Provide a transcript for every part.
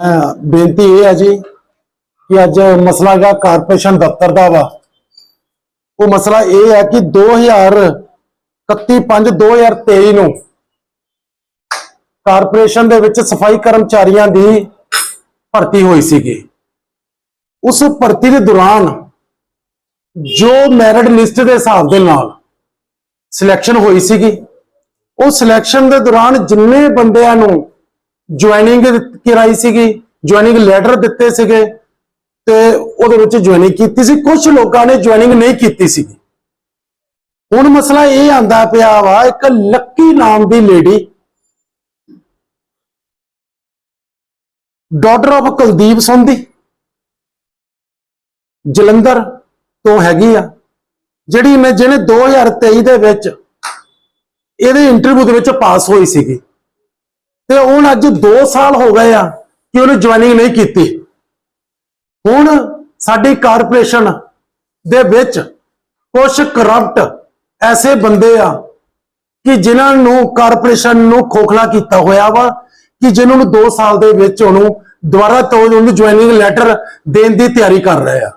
ਬੇਨਤੀ ਇਹ ਹੈ ਜੀ ਕਿ ਅੱਜ ਮਸਲਾ ਹੈਗਾ ਕਾਰਪੋਰੇਸ਼ਨ ਦਫ਼ਤਰ ਦਾ ਵਾ, ਉਹ ਮਸਲਾ ਇਹ ਹੈ ਕਿ 2031 5 2023 ਨੂੰ ਕਾਰਪੋਰੇਸ਼ਨ ਦੇ ਵਿੱਚ ਸਫ਼ਾਈ ਕਰਮਚਾਰੀਆਂ ਦੀ ਭਰਤੀ ਹੋਈ ਸੀਗੀ। ਉਸ ਭਰਤੀ ਦੇ ਦੌਰਾਨ ਜੋ ਮੈਰਿਟ ਲਿਸਟ ਦੇ ਹਿਸਾਬ ਦੇ ਨਾਲ ਸਿਲੈਕਸ਼ਨ ਹੋਈ ਸੀਗੀ, ਉਹ ਸਿਲੈਕਸ਼ਨ ਦੇ ਦੌਰਾਨ ਜਿੰਨੇ ਬੰਦਿਆਂ ਨੂੰ ਜੁਆਇਨਿੰਗ ਕਰਾਈ ਸੀਗੀ ਜੁਆਇਨਿੰਗ ਲੈਟਰ ਦਿੱਤੇ ਸੀਗੇ, ਤੇ ਉਹਦੇ ਵਿੱਚ ਜੁਆਇਨਿੰਗ ਕੀਤੀ ਸੀ। ਕੁਝ ਲੋਕਾਂ ਨੇ ਜੁਆਇਨਿੰਗ ਨਹੀਂ ਕੀਤੀ ਸੀ ਹੁਣ ਮਸਲਾ ਇਹ ਆਂਦਾ ਪਿਆ ਵਾ, ਇੱਕ ਲੱਕੀ ਨਾਮ ਦੀ lady daughter of Kuldeep Sandhi Jalandhar ਤੋਂ ਹੈਗੀ ਆ, ਜਿਹੜੀ ਮੈਂ ਜਿਹਨੇ 2023 ਦੇ ਵਿੱਚ ਇਹਦੇ ਇੰਟਰਵਿਊ ਦੇ ਵਿੱਚ ਪਾਸ ਹੋਈ ਸੀਗੀ। ਤੇ ਹੁਣ ਅੱਜ 2 ਸਾਲ ਹੋ ਗਏ ਆ ਕਿ ਉਹਨੇ ਜੁਆਇਨਿੰਗ ਨਹੀਂ ਕੀਤੀ। ਹੁਣ ਸਾਡੀ ਕਾਰਪੋਰੇਸ਼ਨ ਦੇ ਵਿੱਚ ਕੁਝ ਕਰਪਟ ਐਸੇ ਬੰਦੇ ਆ ਕਿ ਜਿਨ੍ਹਾਂ ਨੂੰ ਕਾਰਪੋਰੇਸ਼ਨ ਨੂੰ ਖੋਖਲਾ ਕੀਤਾ ਹੋਇਆ ਵਾ, ਕਿ ਜਿਨ੍ਹਾਂ ਨੂੰ 2 ਸਾਲ ਦੇ ਵਿੱਚ ਉਹਨੂੰ ਦੁਬਾਰਾ ਤੋਂ ਉਹਨੂੰ ਜੁਆਇਨਿੰਗ ਲੈਟਰ ਦੇਣ ਦੀ ਤਿਆਰੀ ਕਰ ਰਹੇ ਆ।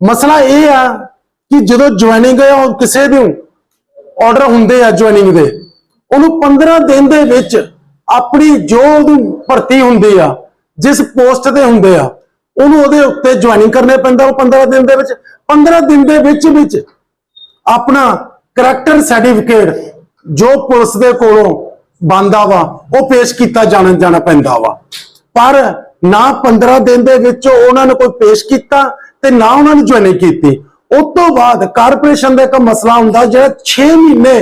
ਮਸਲਾ ਇਹ ਆ ਕਿ ਜਦੋਂ ਜੁਆਇਨਿੰਗ ਕਿਸੇ ਨੂੰ ਆਰਡਰ ਹੁੰਦੇ ਆ ਜੁਆਇਨਿੰਗ ਦੇ, ਉਹਨੂੰ 15 ਦਿਨ ਦੇ ਵਿੱਚ ਆਪਣੀ ਜੋ ਉਹਦੀ ਭਰਤੀ ਹੁੰਦੀ ਆ, ਜਿਸ ਪੋਸਟ ਤੇ ਹੁੰਦੇ ਆ, ਉਹਨੂੰ ਉਹਦੇ ਉੱਤੇ ਜੁਆਇਨਿੰਗ ਕਰਨੇ ਪੈਂਦਾ ਉਹ 15 ਦਿਨ ਦੇ ਵਿੱਚ। 15 ਦਿਨ ਦੇ ਵਿੱਚ ਵਿੱਚ ਆਪਣਾ ਕਰੈਕਟਰ ਸਰਟੀਫਿਕੇਟ ਜੋ ਪੁਲਿਸ ਦੇ ਕੋਲੋਂ ਬੰਦਾ ਵਾ, ਉਹ ਪੇਸ਼ ਕੀਤਾ ਜਾਣਾ ਜਾਣਾ ਪੈਂਦਾ ਵਾ। ਪਰ ਨਾ 15 ਦਿਨ ਦੇ ਵਿੱਚ ਉਹਨਾਂ ਨੇ ਕੋਈ ਪੇਸ਼ ਕੀਤਾ ਤੇ ਨਾ ਉਹਨਾਂ ਨੇ ਜੁਆਇਨਿੰਗ ਕੀਤੀ। ਉਸ ਤੋਂ ਬਾਅਦ ਕਾਰਪੋਰੇਸ਼ਨ ਦਾ ਇੱਕ ਮਸਲਾ ਹੁੰਦਾ ਜਿਹੜਾ 6 ਮਹੀਨੇ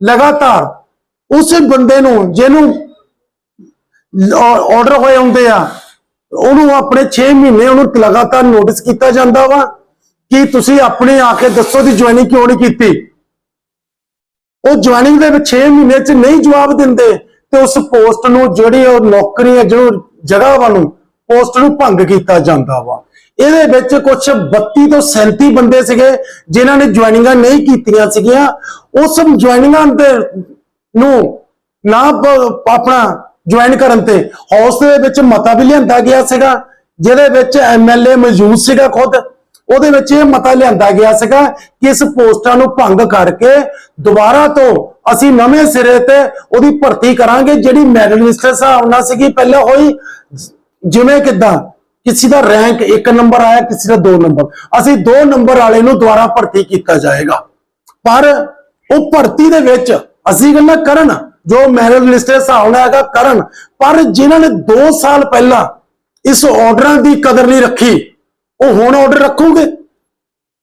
ਲਗਾਤਾਰ ਉਸ ਬੰਦੇ ਨੂੰ, ਜਿਹਨੂੰ ਆਰਡਰ ਹੋਏ ਹੁੰਦੇ ਆ। ਉਹਨੂੰ ਆਪਣੇ 6 ਮਹੀਨੇ ਉਹਨੂੰ ਲਗਾਤਾਰ ਨੋਟਿਸ ਕੀਤਾ ਜਾਂਦਾ ਵਾ ਕਿ ਤੁਸੀਂ ਆਪਣੇ ਆ ਕੇ ਦੱਸੋ ਦੀ ਜੁਆਇਨਿੰਗ ਕਿਉਂ ਨਹੀਂ ਕੀਤੀ। ਉਹ ਜੁਆਇਨਿੰਗ ਦੇ ਵਿੱਚ 6 ਮਹੀਨੇ ਚ ਨਹੀਂ ਜਵਾਬ ਦਿੰਦੇ ਤੇ ਉਸ ਪੋਸਟ ਨੂੰ ਜਿਹੜੀ ਉਹ ਨੌਕਰੀ ਹੈ ਜੋ ਜਗ੍ਹਾ ਵਾਲੂ ਪੋਸਟ ਨੂੰ ਭੰਗ ਕੀਤਾ ਜਾਂਦਾ ਵਾ। ਇਹਦੇ ਵਿੱਚ ਕੁਝ 32 ਤੋਂ 37 ਬੰਦੇ ਸੀਗੇ ਜਿਨ੍ਹਾਂ ਨੇ ਜੁਆਇਨਿੰਗਾਂ ਨਹੀਂ ਕੀਤੀਆਂ ਸੀਗੀਆਂ। ਉਸ ਜੁਆਇਨਿੰਗਾਂ ਦੇ ਨੂੰ ਨਾ ਆਪਣਾ ਜੁਆਇਨ ਕਰਨ ਤੇ। ਹਾਊਸ ਦੇ ਵਿੱਚ ਮਤਾ ਵੀ ਲਿਆਂਦਾ ਗਿਆ ਸੀਗਾ, ਜਿਹਦੇ ਵਿੱਚ ਐਮਐਲਏ ਮੌਜੂਦ ਸੀਗਾ ਖੁਦ। ਉਹਦੇ ਵਿੱਚ ਇਹ ਮਤਾ ਲਿਆਂਦਾ ਗਿਆ ਸੀਗਾ ਕਿ ਇਸ ਪੋਸਟਾਂ ਨੂੰ ਭੰਗ ਕਰਕੇ ਦੁਬਾਰਾ ਤੋਂ ਅਸੀਂ ਨਵੇਂ ਸਿਰੇ ਤੇ ਉਹਦੀ ਭਰਤੀ ਕਰਾਂਗੇ, ਜਿਹੜੀ ਮੈਰਿਟ ਲਿਸਟ ਹਿਸਾਬ ਨਾਲ ਸੀਗੀ, ਪਹਿਲਾਂ ਹੋਈ। ਜਿਵੇਂ ਕਿਦਾਂ? ਕਿਸੇ ਦਾ ਰੈਂਕ 1 ਨੰਬਰ ਆਇਆ, ਕਿਸੇ ਦਾ 2 ਨੰਬਰ। ਅਸੀਂ 2 ਨੰਬਰ ਵਾਲੇ ਨੂੰ ਦੁਬਾਰਾ ਭਰਤੀ ਕੀਤਾ ਜਾਏਗਾ। ਪਰ ਉਹ ਭਰਤੀ ਦੇ ਵਿੱਚ ਅਸੀਂ ਗੱਲਾਂ ਕਰਨ। ਜੋ ਮੈਰਿਟ ਲਿਸਟ ਦੇ ਹਿਸਾਬ ਨਾਲ ਹੈਗਾ ਕਰਨ। ਪਰ ਜਿਨ੍ਹਾਂ ਨੇ 2 ਸਾਲ ਪਹਿਲਾਂ ਇਸ ਆਰਡਰਾਂ ਦੀ ਕਦਰ ਨਹੀਂ ਰੱਖੀ, ਉਹ ਹੁਣ ਆਰਡਰ ਰੱਖੋਗੇ?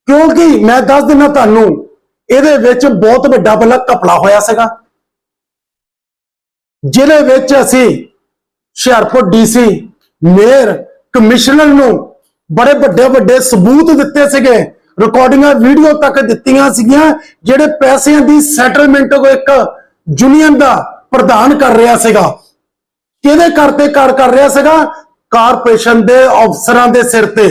ਕਿਉਂਕਿ ਮੈਂ ਦੱਸ ਦਿੰਦਾ ਤੁਹਾਨੂੰ, ਇਹਦੇ ਵਿੱਚ ਬਹੁਤ ਵੱਡਾ ਪਹਿਲਾਂ ਕਪੜਾ ਹੋਇਆ ਸੀਗਾ। ਜਿਹਦੇ ਵਿੱਚ ਅਸੀਂ ਹੁਸ਼ਿਆਰਪੁਰ ਡੀਸੀ ਮੇਅਰ ਕਮਿਸ਼ਨਰ ਨੂੰ ਬੜੇ ਵੱਡੇ ਵੱਡੇ ਸਬੂਤ ਦਿੱਤੇ ਸੀਗੇ। ਰਿਕਾਰਡਿੰਗਾਂ ਵੀਡੀਓ ਤੱਕ ਦਿੱਤੀਆਂ ਸੀਗੀਆਂ, ਜਿਹੜੇ ਪੈਸਿਆਂ ਦੀ ਸੈਟਲਮੈਂਟ ਕੋ ਇੱਕ ਯੂਨੀਅਨ ਦਾ ਪ੍ਰਧਾਨ ਕਰ ਰਿਹਾ ਸੀਗਾ। ਕਿਹਦੇ ਕਰਤੇ ਕਰ ਕਰ ਰਿਹਾ ਸੀਗਾ? ਕਾਰਪੋਰੇਸ਼ਨ ਦੇ ਅਫਸਰਾਂ ਦੇ ਸਿਰ ਤੇ।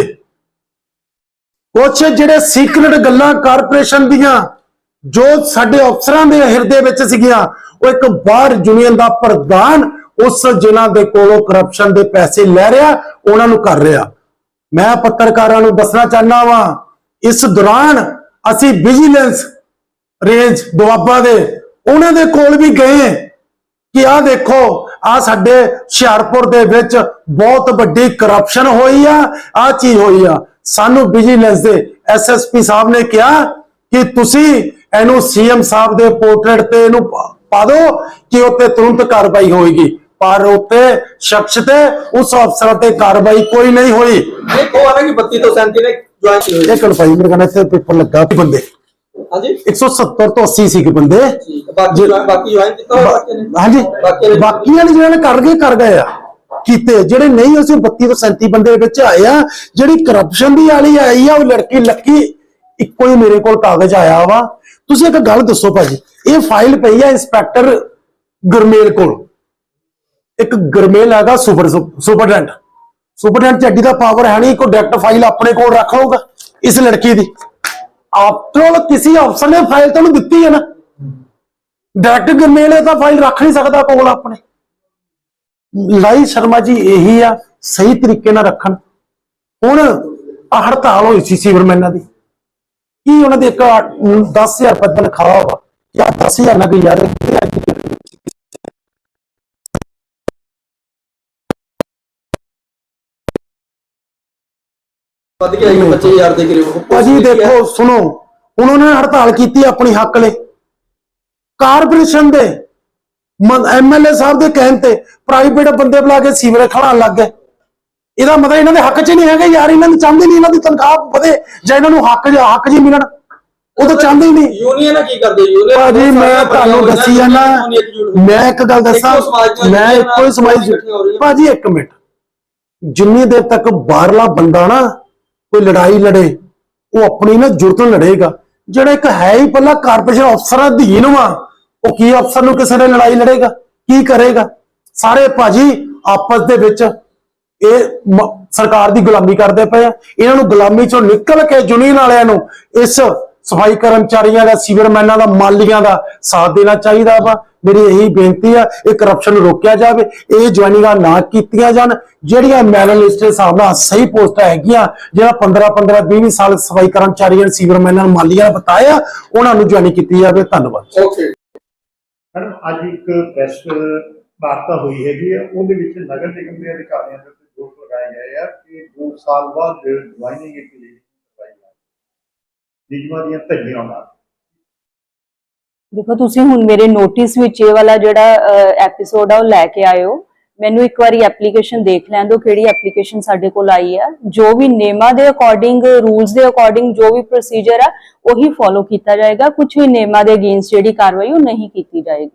ਕੁਛ ਜਿਹੜੇ ਸੀਕ੍ਰੀਟ ਗੱਲਾਂ ਕਾਰਪੋਰੇਸ਼ਨ ਦੀਆਂ ਜੋ ਸਾਡੇ ਅਫਸਰਾਂ ਦੇ ਹਿਰਦੇ ਵਿੱਚ ਸੀਗੀਆਂ, ਉਹ ਇੱਕ ਬਾਹਰ ਯੂਨੀਅਨ ਦਾ ਪ੍ਰਧਾਨ ਉਸ ਜਿਨ੍ਹਾਂ ਦੇ ਕੋਲੋਂ ਕਰਪਸ਼ਨ ਦੇ ਪੈਸੇ ਲੈ ਰਿਹਾ, ਉਹਨਾਂ ਨੂੰ ਕਰ ਰਿਹਾ। ਮੈਂ ਪੱਤਰਕਾਰਾਂ ਨੂੰ ਦੱਸਣਾ ਚਾਹਨਾ ਵਾਂ, ਇਸ ਦੌਰਾਨ ਅਸੀਂ ਵਿਜੀਲੈਂਸ ਰੇਂਜ ਦੁਆਬਾ ਦੇ ਉਹਨਾਂ ਦੇ ਕੋਲ ਵੀ ਗਏ ਕਿ ਆਹ ਦੇਖੋ ਆ ਸਾਡੇ ਹੁਸ਼ਿਆਰਪੁਰ ਦੇ ਵਿੱਚ ਬਹੁਤ ਵੱਡੀ ਕਰਪਸ਼ਨ ਹੋਈ ਆ ਆ ਚੀਜ਼ ਹੋਈ ਆ। ਸਾਨੂੰ ਵਿਜੀਲੈਂਸ ਦੇ ਐਸਐਸਪੀ ਸਾਹਿਬ ਨੇ ਕਿਹਾ ਕਿ ਤੁਸੀਂ ਇਹਨੂੰ ਸੀਐਮ ਸਾਹਿਬ ਦੇ ਪੋਰਟਰੇਟ ਤੇ ਇਹਨੂੰ ਪਾ- ਦਿਓ ਕਿ ਉੱਤੇ ਤੁਰੰਤ ਕਾਰਵਾਈ ਹੋਏਗੀ। ਪਰ ਉੱਤੇ ਸ਼ਖਸ ਤੇ ਉਸ ਅਫਸਰ ਤੇ ਕਾਰਵਾਈ ਕੋਈ ਨਹੀਂ ਹੋਈ। ਨਹੀਂ ਉਹ ਆਣਾ ਕਿ 32 ਤੋਂ 37 ਨੇ ਜੁਆਇਨ ਹੋਈ। ਇਹ ਕਨਫਾਈ ਮੇਰੇ ਕਹਿੰਦੇ ਇੱਥੇ ਪੇਪਰ ਲੱਗਾ ਬੰਦੇ। ਹਾਂਜੀ? 170 ਤੋਂ 80 ਸੀ ਕਿ ਬੰਦੇ। ਬਾਕੀ ਬਾਕੀ ਜੁਆਇਨ ਕੀਤਾ ਹੋਇਆ ਬਾਕੀ ਨੇ? ਹਾਂਜੀ ਬਾਕੀ ਨੇ- ਬਾਕੀਆਂ ਨੇ ਜਿਹੜੇ ਨੇ ਕਰ ਗਏ ਕਰ ਗਏ ਆ। ਕੀਤੇ ਜਿਹੜੇ ਨਹੀਂ ਅਸੀਂ 32 ਤੋਂ 37 ਬੰਦੇ ਦੇ ਵਿੱਚ ਆਏ ਆ। ਜਿਹੜੀ ਕਰਪਸ਼ਨ ਦੀ ਵਾਲੀ ਆਈ ਆ ਉਹ ਲੜਕੀ ਲੱਕੀ ਇੱਕੋ ਹੀ ਮੇਰੇ ਕੋਲ ਕਾਗਜ਼ ਆਇਆ ਵਾ। ਤੁਸੀਂ ਇੱਕ ਗੱਲ ਦੱਸੋ ਭਾਜੀ ਇਹ ਫਾਈਲ ਪਈ ਆ ਇੰਸਪੈਕਟਰ ਗੁਰਮੇਲ ਕੋਲ। ਇੱਕ ਗੁਰਮੇਲ ਹੈਗਾ ਸੁਪਰ ਸੁਪਰਡੈਂਟ ਸੁਪਰਡੈਂਟ ਚ ਐਡੀ ਦਾ ਪਾਵਰ ਹੈ ਨਹੀਂ ਕੋਈ ਡਾਇਰੈਕਟ ਫਾਈਲ ਆਪਣੇ ਕੋਲ ਰੱਖ ਲਊਗਾ ਇਸ ਲੜਕੀ ਦੀ। ਆਫਟਰ ਆਲ ਕਿਸੇ ਅਫਸਰ ਨੇ ਫਾਈਲ ਤੁਹਾਨੂੰ ਦਿੱਤੀ ਹੈ ਨਾ। ਡਾਇਰੈਕਟ ਗੁਰਮੇਲ ਤਾਂ ਫਾਈਲ ਰੱਖ ਨਹੀਂ ਸਕਦਾ ਕੋਲ ਆਪਣੇ। ਲਾਈ ਸ਼ਰਮਾ ਜੀ, ਇਹੀ ਆ, ਸਹੀ ਤਰੀਕੇ ਨਾਲ ਰੱਖਣ। ਹੁਣ ਆਹ ਹੜਤਾਲ ਹੋਈ ਸੀ ਸੀਵਰਮੈਨਾਂ ਦੀ। ਕੀ ਉਹਨਾਂ ਦੇ ਇੱਕ 10000 ਰੁਪਏ ਤਨਖਾਹ ਵਾ ਜਾਂ 10000 ਨਾਲ ਗੁਜ਼ਾਰੇ ਵੱਧ ਗਿਆ ਜੀ 25000 ਦੇ ਕਰੀਬ। ਭਾਜੀ ਦੇਖੋ ਸੁਣੋ ਹੁਣ ਉਹਨਾਂ ਨੇ ਹੜਤਾਲ ਕੀਤੀ ਆਪਣੀ ਹੱਕ ਲਈ। ਕਾਰਪੋਰੇਸ਼ਨ ਦੇ ਐਮਐਲਏ ਸਾਹਿਬ ਦੇ ਕਹਿਣ ਤੇ ਪ੍ਰਾਈਵੇਟ ਬੰਦੇ ਬੁਲਾ ਕੇ ਸੀਵਰੇਜ ਖੜਾਉਣ ਲੱਗ ਗਏ। ਇਹਦਾ ਮਤਲਬ ਇਹਨਾਂ ਦੇ ਹੱਕ 'ਚ ਨਹੀਂ ਹੈਗਾ ਯਾਰ ਇਹਨਾਂ ਨੂੰ ਚਾਹੁੰਦੇ ਨਹੀਂ ਇਹਨਾਂ ਦੀ ਤਨਖਾਹ ਵਧੇ ਜਾਂ ਇਹਨਾਂ ਨੂੰ ਹੱਕ ਜਾਂ ਹੱਕ ਜੀ ਮਿਲਣ। ਉਹ ਤਾਂ ਚਾਹੁੰਦੇ ਹੀ ਨਹੀਂ। ਯੂਨੀਅਨ ਕੀ ਕਰਦੇ? ਯੂਨੀਅਨ ਭਾਜੀ ਮੈਂ ਤੁਹਾਨੂੰ ਦੱਸੀ ਜਾਣਾ ਮੈਂ ਇੱਕ ਗੱਲ ਦੱਸਾਂ ਮੈਂ ਇੱਕੋ ਹੀ ਸਮਾਜ। ਭਾਜੀ ਇੱਕ ਮਿੰਟ। ਜਿੰਨੀ ਦੇਰ ਤੱਕ ਬਾਹਰਲਾ ਬੰਦਾ ਨਾ ਕੋਈ ਲੜਾਈ ਲੜੇ, ਉਹ ਆਪਣੀ ਨਾ ਜੁਰਤ ਲੜੇਗਾ। ਜਿਹੜਾ ਇੱਕ ਹੈ ਹੀ ਪਹਿਲਾਂ ਕਾਰਪੋਰੇਸ਼ਨ ਅਫਸਰ ਅਧੀਨ ਵਾ, ਉਹ ਕੀ ਅਫਸਰ ਨੂੰ ਕਿਸੇ ਨੇ ਲੜਾਈ ਲੜੇਗਾ, ਕੀ ਕਰੇਗਾ? ਸਾਰੇ ਭਾਜੀ ਆਪਸ ਦੇ ਵਿੱਚ ਇਹ ਸਰਕਾਰ ਦੀ ਗੁਲਾਮੀ ਕਰਦੇ ਪਏ ਆ। ਇਹਨਾਂ ਨੂੰ ਗੁਲਾਮੀ ਚੋਂ ਨਿਕਲ ਕੇ ਯੂਨੀਅਨ ਵਾਲਿਆਂ ਨੂੰ ਇਸ ਸਫ਼ਾਈ ਕਰਮਚਾਰੀਆਂ ਦਾ ਸੀਵਰਮੈਨਾਂ ਦਾ ਮਾਲੀਆਂ ਦਾ ਸਾਥ ਦੇਣਾ ਚਾਹੀਦਾ ਵਾ। ਮੇਰੀ ਇਹੀ ਬੇਨਤੀ ਆ ਇਹ ਕਰਪਸ਼ਨ ਰੋਕਿਆ ਜਾਵੇ ਇਹ ਜੁਆਇਨਿੰਗਾਂ ਨਾ ਕੀਤੀਆਂ ਜਾਣ ਜਿਹੜੀਆਂ ਮੈਨਲ ਲਿਸਟ ਦੇ ਹਿਸਾਬ ਨਾਲ ਸਹੀ ਪੋਸਟਾਂ ਹੈਗੀਆਂ ਜਿਹੜਾ 15 15 20 20 ਸਾਲ ਸਫ਼ਾਈ ਕਰਮਚਾਰੀਆਂ ਸੀਵਰਮੈਨਾਂ ਮਾਲੀਆਂ ਦਾ ਬਤਾਇਆ ਉਹਨਾਂ ਨੂੰ ਜੁਆਇਨਿੰਗ ਕੀਤੀ ਜਾਵੇ। ਧੰਨਵਾਦ। ਓਕੇ ਮੈਡਮ ਅੱਜ ਇੱਕ ਪ੍ਰੈਸ ਵਾਰਤਾ ਹੋਈ ਹੈਗੀ ਹੈ ਉਹਦੇ ਵਿੱਚ ਨਗਰ ਨਿਗਮ ਦੇ ਅਧਿਕਾਰੀਆਂ ਦੇ ਉੱਤੇ ਦੋਸ਼ ਲਗਾਏ ਗਏ ਆ ਕਿ 2 ਸਾਲ ਬਾਅਦ ਜੁਆਇਨਿੰਗ ਹੈ ਨਿਯਮਾਂ ਦੀਆਂ ਧੱਜੀਆਂ ਨਾਲ ਦੇਖੋ, ਤੁਸੀਂ ਹੁਣ ਮੇਰੇ ਨੋਟਿਸ ਵਿੱਚ ਇਹ ਵਾਲਾ ਜਿਹੜਾ ਐਪੀਸੋਡ ਆ, ਉਹ ਲੈ ਕੇ ਆਇਓ। ਮੈਨੂੰ ਇੱਕ ਵਾਰੀ ਐਪਲੀਕੇਸ਼ਨ ਦੇਖ ਲੈਣ ਦਿਓ ਕਿਹੜੀ ਐਪਲੀਕੇਸ਼ਨ ਸਾਡੇ ਕੋਲ ਆਈ ਆ। ਜੋ ਵੀ ਨੇਮਾਂ ਦੇ ਅਕੋਰਡਿੰਗ ਰੂਲਸ ਦੇ ਅਕੋਰਡਿੰਗ ਜੋ ਵੀ ਪ੍ਰੋਸੀਜਰ ਆ, ਉਹੀ ਫੋਲੋ ਕੀਤਾ ਜਾਏਗਾ। ਕੁਝ ਵੀ ਨੇਮਾਂ ਦੇ ਅਗੇਂਸਟ ਜਿਹੜੀ ਕਾਰਵਾਈ, ਉਹ ਨਹੀਂ ਕੀਤੀ ਜਾਏਗੀ।